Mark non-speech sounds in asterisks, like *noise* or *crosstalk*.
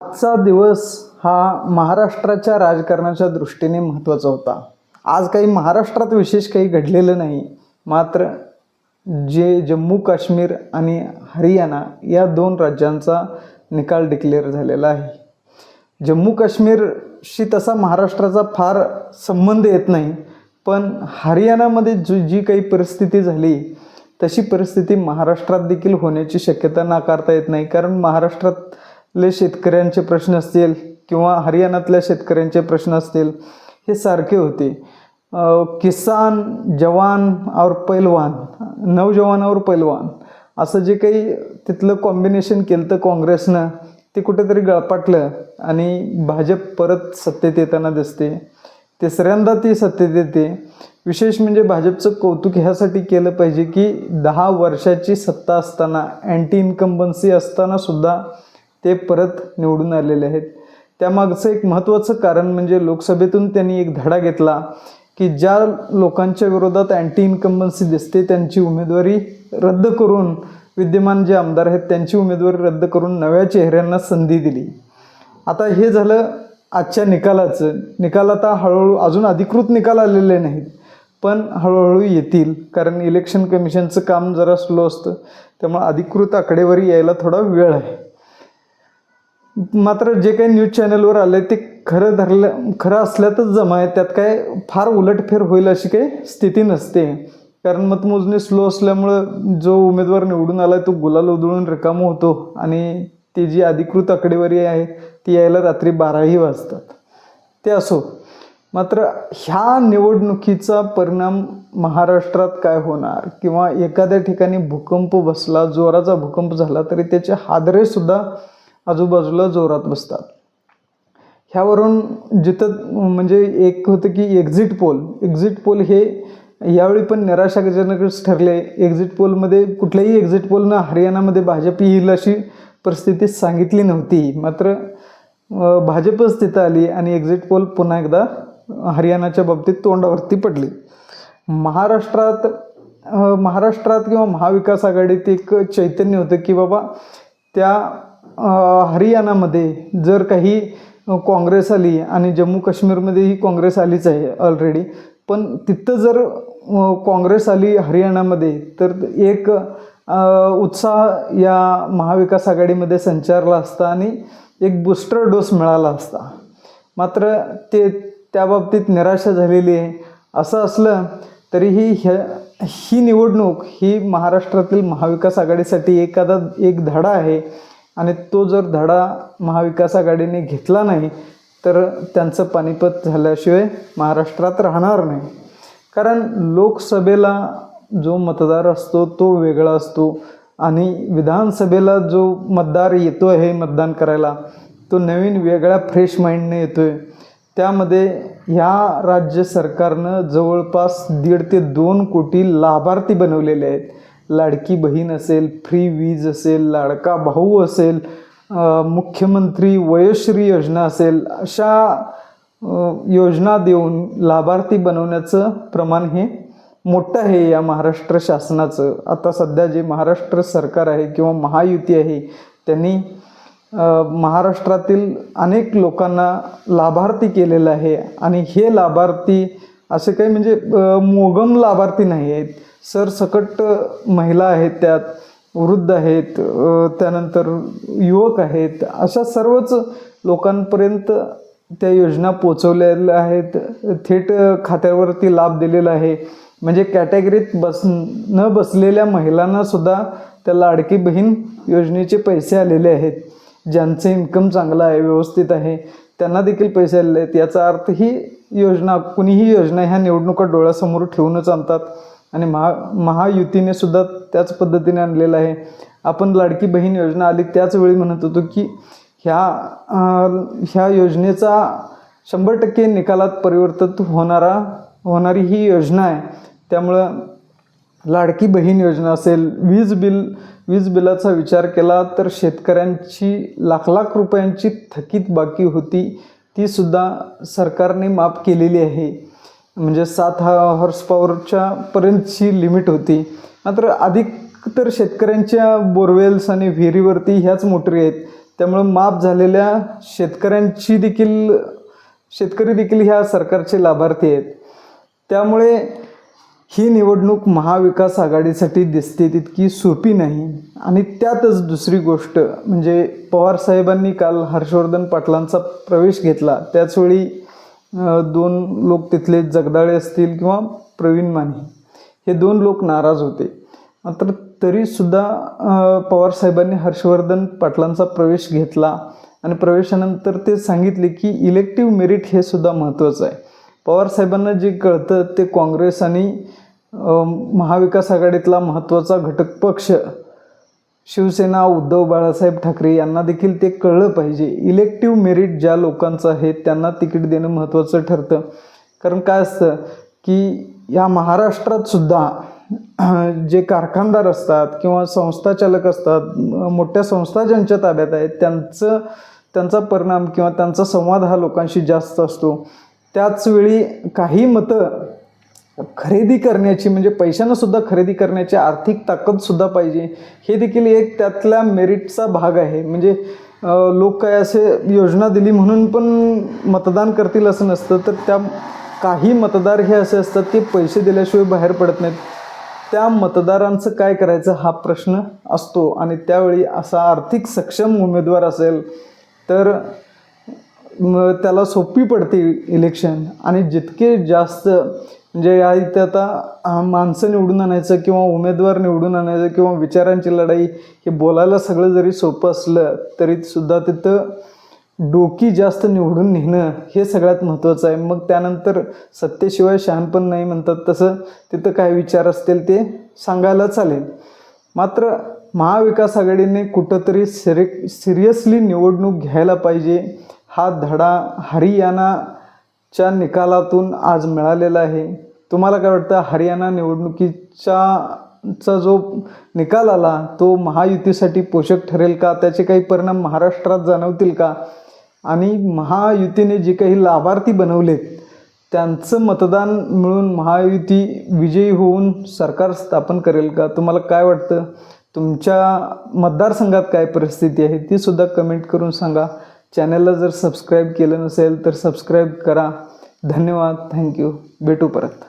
आजचा दिवस हा महाराष्ट्राच्या राजकारणाच्या दृष्टीने महत्त्वाचा होता. आज काही महाराष्ट्रात विशेष काही घडलेलं नाही. मात्र जे जम्मू काश्मीर आणि हरियाणा या दोन राज्यांचा निकाल डिक्लेअर झालेला आहे. जम्मू काश्मीरशी तसा महाराष्ट्राचा फार संबंध येत नाही. पण हरियाणामध्ये जी जी काही परिस्थिती झाली तशी परिस्थिती महाराष्ट्रात देखील होण्याची शक्यता नाकारता येत नाही. कारण महाराष्ट्रात ले शेतकऱ्यांचे प्रश्न असतील किंवा हरियाणातल्या शेतकऱ्यांचे प्रश्न असतील हे सारखे होते. किसान जवान और पैलवान नवजवान और पैलवान असं जे काही तिथलं कॉम्बिनेशन केलं तर काँग्रेसनं ते कुठेतरी गळपाटलं आणि भाजप परत सत्तेत येताना दिसते. तिसऱ्यांदा ती सत्तेत येते. विशेष म्हणजे भाजपचं कौतुक ह्यासाठी केलं पाहिजे की दहा वर्षाची सत्ता असताना अँटी इन्कम्बन्सी असताना सुद्धा ते परत निवडून आलेले आहेत. त्यामागचं एक महत्त्वाचं कारण म्हणजे लोकसभेतून त्यांनी एक धडा घेतला की ज्या लोकांच्या विरोधात अँटी इन्कम्बन्सी दिसते त्यांची उमेदवारी रद्द करून विद्यमान जे आमदार आहेत त्यांची उमेदवारी रद्द करून नव्या चेहऱ्यांना संधी दिली. आता हे झालं आजच्या निकालाचं. निकाल आता हळूहळू अजून अधिकृत निकाल आलेले नाहीत पण हळूहळू येतील कारण इलेक्शन कमिशनचं काम जरा स्लो असतं. त्यामुळे अधिकृत आकडेवारी यायला थोडा वेळ आहे. मात्र जे काही न्यूज चॅनलवर आले ते खरं धरलं खरं असल्यातच जमा आहे. त्यात काय फार उलटफेर होईल अशी काही स्थिती नसते. कारण मतमोजणी स्लो असल्यामुळं जो उमेदवार निवडून आला तो गुलाल उधळून रिकामं होतो आणि ती जी अधिकृत आकडेवारी आहे ती यायला रात्री बाराही वाजतात. ते असो. मात्र ह्या निवडणुकीचा परिणाम महाराष्ट्रात काय होणार? किंवा एखाद्या ठिकाणी भूकंप बसला जोराचा भूकंप झाला तरी त्याचे हादरेसुद्धा आजूबाजूला जोरात बसतात. ह्यावरून जिथं म्हणजे एक होतं की एक्झिट पोल एक्झिट पोल हे यावेळी पण निराशाजनकच ठरले. एक्झिट पोलमध्ये कुठल्याही एक्झिट पोलनं हरियाणामध्ये भाजप येईल अशी परिस्थिती सांगितली नव्हती. मात्र भाजपच तिथं आली आणि एक्झिट पोल पुन्हा एकदा हरियाणाच्या बाबतीत तोंडावरती पडली. महाराष्ट्रात महाराष्ट्रात किंवा महाविकास आघाडीत एक चैतन्य होतं की बाबा त्या हरियाणामध्ये जर काही काँग्रेस आली आणि जम्मू काश्मीरमध्येही काँग्रेस आलीच आहे ऑलरेडी पण तिथं जर काँग्रेस आली हरियाणामध्ये तर एक उत्साह या महाविकास आघाडीमध्ये संचारला असता आणि एक बूस्टर डोस मिळाला असता. मात्र ते त्या बाबतीत निराशा झालेली आहे. असं असलं तरीही ह्या ही निवडणूक ही महाराष्ट्रातील महाविकास आघाडीसाठी एखादा एक धडा आहे. आणि तो जर धडा महाविकास आघाडीने घेतला नाही तर त्यांचं पानिपत झाल्याशिवाय महाराष्ट्रात राहणार नाही. कारण लोकसभेला जो मतदार असतो तो वेगळा असतो. आणि विधानसभेला जो मतदार येतो आहे मतदान करायला तो नवीन वेगळ्या फ्रेश माइंडने येतो आहे त्यामध्ये ह्या राज्य सरकारनं जवळपास दीड ते दोन कोटी लाभार्थी बनवलेले आहेत. लाडकी बहीण असेल फ्री वीज असेल लाडका भाऊ असेल मुख्यमंत्री वयश्री योजना असेल अशा योजना देऊन लाभार्थी बनवण्याचं प्रमाण हे मोठं आहे या महाराष्ट्र शासनाचं. आता सध्या जे महाराष्ट्र सरकार आहे किंवा महायुती आहे त्यांनी महाराष्ट्रातील अनेक लोकांना लाभार्थी केलेलं आहे. आणि हे लाभार्थी असे काही म्हणजे मोगम लाभार्थी नाही आहेत. सरसकट महिला आहेत त्यात वृद्ध आहेत त्यानंतर युवक आहेत अशा सर्वच लोकांपर्यंत त्या योजना पोचवलेल्या आहेत. थेट खात्यावरती लाभ दिलेला आहे. म्हणजे कॅटेगरीत बस न बसलेल्या महिलांना सुद्धा त्या लाडकी बहीण योजनेचे पैसे आलेले आहेत. ज्यांचं इन्कम चांगलं आहे व्यवस्थित आहे त्यांना देखील पैसे आलेले आहेत. याचा अर्थ ही योजना कुणीही योजना ह्या निवडणुका डोळ्यासमोर ठेवूनच आणतात. आणि महा महायुतीने सुद्धा त्याच पद्धतीने आणलेलं आहे. आपण लाडकी बहीण योजना आली त्याच वेळी म्हणत होतो की ह्या ह्या योजनेचा शंभर टक्के निकालात परिवर्तित होणारा होणारी ही योजना आहे. त्यामुळं लाडकी बहीण योजना असेल वीज बिल वीज बिलाचा विचार केला तर शेतकऱ्यांची लाख लाख रुपयांची थकीत बाकी होती तीसुद्धा सरकारने माफ केलेली आहे. म्हणजे सात हा हॉर्स पॉवरच्या पर्यंतची लिमिट होती. मात्र अधिक तर शेतकऱ्यांच्या बोरवेल्स आणि विहिरीवरती ह्याच मोटरी आहेत. त्यामुळं माफ झालेल्या शेतकऱ्यांची देखील शेतकरी देखील ह्या सरकारचे लाभार्थी आहेत. त्यामुळे ही निवडणूक महाविकास आघाडीसाठी दिसते तितकी सोपी नाही. आणि त्यातच दुसरी गोष्ट म्हणजे पवार साहेबांनी काल हर्षवर्धन पाटलांचा प्रवेश घेतला. त्याचवेळी दोन लोक तिथले जगदाळे असतील किंवा प्रवीण माने. हे दोन लोक नाराज होते. मात्र तरीसुद्धा पवार साहेबांनी हर्षवर्धन पाटलांचा प्रवेश घेतला आणि प्रवेशानंतर ते सांगितले की इलेक्टिव्ह मेरिट हे सुद्धा महत्त्वाचं आहे. पवार साहेबांना जे कळतं ते काँग्रेस आणि महाविकास आघाडीतला महत्त्वाचा घटक पक्ष शिवसेना उद्धव बाळासाहेब ठाकरे यांना देखील ते कळलं पाहिजे. इलेक्टिव्ह मेरिट ज्या लोकांचं आहे त्यांना तिकीट देणं महत्त्वाचं ठरतं. कारण काय असतं की या महाराष्ट्रात सुद्धा *clears throat* जे कारखानदार असतात किंवा संस्थाचालक असतात मोठ्या संस्था ज्यांच्या ताब्यात आहेत त्यांचं त्यांचा परिणाम किंवा त्यांचा संवाद हा लोकांशी जास्त असतो. त्याचवेळी काही मतं खरेदी करण्याची म्हणजे पैशानं सुद्धा खरेदी करण्याची आर्थिक ताकदसुद्धा पाहिजे. हे देखील एक त्यातल्या मेरिटचा भाग आहे. म्हणजे लोक काय असे योजना दिली म्हणून पण मतदान करतील असं नसतं. तर त्या काही मतदार हे असे असतात की पैसे दिल्याशिवाय बाहेर पडत नाहीत. त्या मतदारांचं काय करायचं हा प्रश्न असतो. आणि त्यावेळी असा आर्थिक सक्षम उमेदवार असेल तर त्याला सोपी पडते इलेक्शन. आणि जितके जास्त म्हणजे या इथे आता माणसं निवडून आणायचं किंवा उमेदवार निवडून आणायचं किंवा विचारांची लढाई हे बोलायला सगळं जरी सोपं असलं तरी सुद्धा तिथं डोकी जास्त निवडून नेणं हे सगळ्यात महत्त्वाचं आहे. मग त्यानंतर सत्तेशिवाय शहाणपण नाही म्हणतात तसं. तिथं काय विचार असतील ते सांगायला चालेल. मात्र महाविकास आघाडीने कुठंतरी सिरि सिरियसली निवडणूक घ्यायला पाहिजे. हा धडा हरियाणा च्या निकालातून आज मिळालेला आहे. तुम्हाला काय वाटतं हरियाणा निवडणुकीच्या चा जो निकाल आला तो महायुतीसाठी पोषक ठरेल का? त्याचे काही परिणाम महाराष्ट्रात जाणवतील का? आणि महायुतीने जे काही लाभार्थी बनवलेत त्यांचं मतदान मिळून महायुती विजयी होऊन सरकार स्थापन करेल का? तुम्हाला काय वाटतं? तुमच्या मतदारसंघात काय परिस्थिती आहे ती सुद्धा कमेंट करून सांगा. चॅनलला जर सबस्क्राईब केलं नसेल तर सबस्क्राईब करा. धन्यवाद. थँक्यू. भेटू परत.